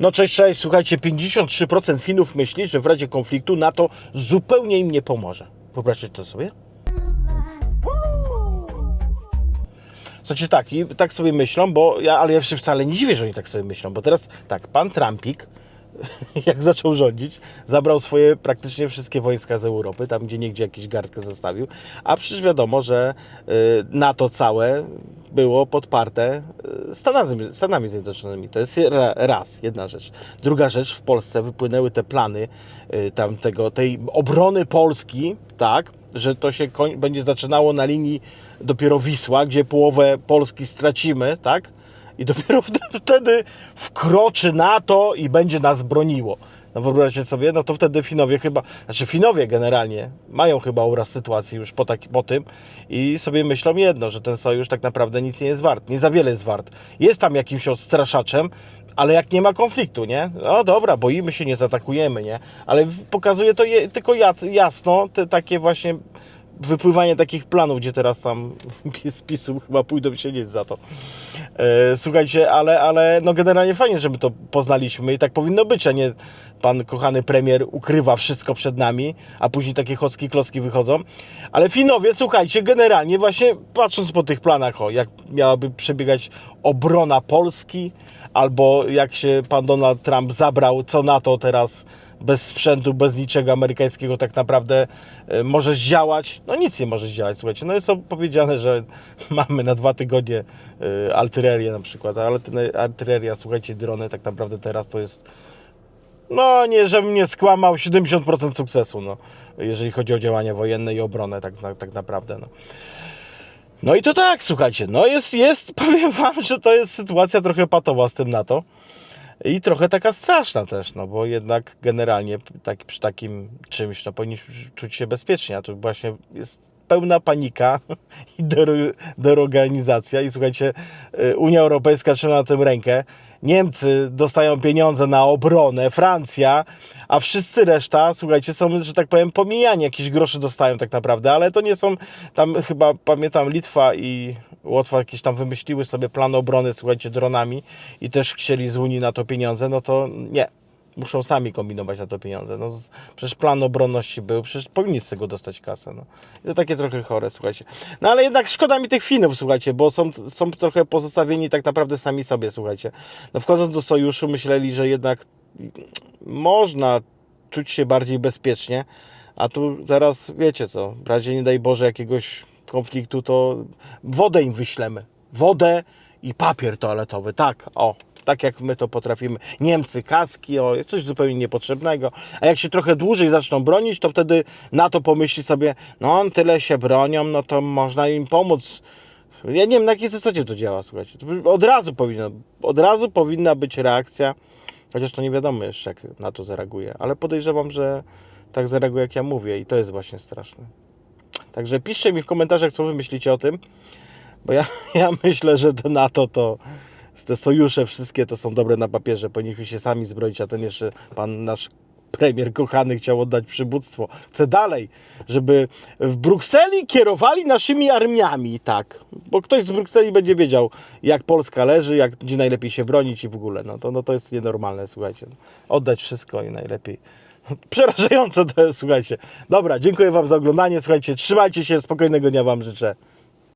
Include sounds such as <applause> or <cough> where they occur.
No cześć, cześć, słuchajcie, 53% Finów myśli, że w razie konfliktu NATO zupełnie im nie pomoże. Wyobraźcie to sobie? Znaczy tak, i tak sobie myślą, bo ja, ale ja się wcale nie dziwię, że oni tak sobie myślą, bo teraz tak, pan Trumpik, <laughs> jak zaczął rządzić, zabrał swoje praktycznie wszystkie wojska z Europy, tam gdzie niegdzie jakieś garstkę zostawił, a przecież wiadomo, że y, NATO całe było podparte y, Stanami, Stanami Zjednoczonymi. To jest ra- raz, jedna rzecz. Druga rzecz, w Polsce wypłynęły te plany y, tam tego, tej obrony Polski, tak, że to się będzie zaczynało na linii dopiero Wisła, gdzie połowę Polski stracimy, tak? I dopiero wtedy, wkroczy NATO i będzie nas broniło. No wyobraźcie sobie, no to wtedy Finowie chyba, znaczy Finowie generalnie mają chyba uraz sytuacji już po, taki, po tym i sobie myślą jedno, że ten sojusz tak naprawdę nic nie jest wart, nie za wiele jest wart. Jest tam jakimś odstraszaczem, ale jak nie ma konfliktu, nie? No dobra, boimy się, nie zaatakujemy, nie? Ale pokazuje to je, tylko jasno te takie właśnie wypływanie takich planów, gdzie teraz tam <laughs> z PiSu chyba pójdą się nic za to. E, słuchajcie, ale, ale no generalnie fajnie, że my to poznaliśmy i tak powinno być, a nie pan kochany premier ukrywa wszystko przed nami, a później takie chocki klocki wychodzą. Ale Finowie, słuchajcie, generalnie właśnie patrząc po tych planach, o, jak miałaby przebiegać obrona Polski, albo jak się pan Donald Trump zabrał, co NATO teraz bez sprzętu, bez niczego amerykańskiego tak naprawdę e, może zdziałać. No nic nie może zdziałać, słuchajcie. No jest powiedziane, że <laughs> mamy na dwa tygodnie e, artylerię na przykład, ale artyleria, słuchajcie, drony tak naprawdę teraz to jest no nie, żebym nie skłamał, 70% sukcesu, no, jeżeli chodzi o działania wojenne i obronę tak, na, tak naprawdę, no. No i to tak, słuchajcie, no jest, jest, <laughs> powiem wam, że to jest sytuacja trochę patowa z tym NATO. I trochę taka straszna też, no bo jednak generalnie tak, przy takim czymś no, powinniśmy czuć się bezpiecznie, a tu właśnie jest pełna panika <laughs> i deorganizacja i słuchajcie, y, Unia Europejska trzyma na tym rękę, Niemcy dostają pieniądze na obronę, Francja, a wszyscy reszta, słuchajcie, są, że tak powiem, pomijani, jakieś grosze dostają tak naprawdę, ale to nie są, tam chyba, pamiętam, Litwa i Łotwa jakieś tam wymyśliły sobie plan obrony, słuchajcie, dronami i też chcieli z Unii na to pieniądze, no to nie. Muszą sami kombinować na to pieniądze. No, przecież plan obronności był, przecież powinni z tego dostać kasę. No. To takie trochę chore, słuchajcie. No ale jednak szkoda mi tych Finów, słuchajcie, bo są, są trochę pozostawieni tak naprawdę sami sobie, słuchajcie. No wchodząc do sojuszu myśleli, że jednak można czuć się bardziej bezpiecznie, a tu zaraz wiecie co, w razie nie daj Boże jakiegoś konfliktu, to wodę im wyślemy. Wodę i papier toaletowy, tak, o. Tak jak my to potrafimy. Niemcy, kaski, o, coś zupełnie niepotrzebnego. A jak się trochę dłużej zaczną bronić, to wtedy NATO pomyśli sobie, no tyle się bronią, no to można im pomóc. Ja nie wiem na jakiej zasadzie to działa, słuchajcie. Od razu powinno, od razu powinna być reakcja, chociaż to nie wiadomo jeszcze jak na to zareaguje, ale podejrzewam, że tak zareaguje jak ja mówię i to jest właśnie straszne. Także piszcie mi w komentarzach, co wy myślicie o tym, bo ja, <laughs> ja myślę, że to NATO to te sojusze wszystkie to są dobre na papierze, powinniśmy się sami zbroić, a ten jeszcze pan nasz premier kochany chciał oddać przywództwo. Chce dalej, żeby w Brukseli kierowali naszymi armiami, tak. Bo ktoś z Brukseli będzie wiedział, jak Polska leży, jak, gdzie najlepiej się bronić i w ogóle. No to, no to jest nienormalne, słuchajcie. Oddać wszystko i najlepiej. <laughs> Przerażające to jest, słuchajcie. Dobra, dziękuję Wam za oglądanie. Słuchajcie, trzymajcie się, spokojnego dnia Wam życzę.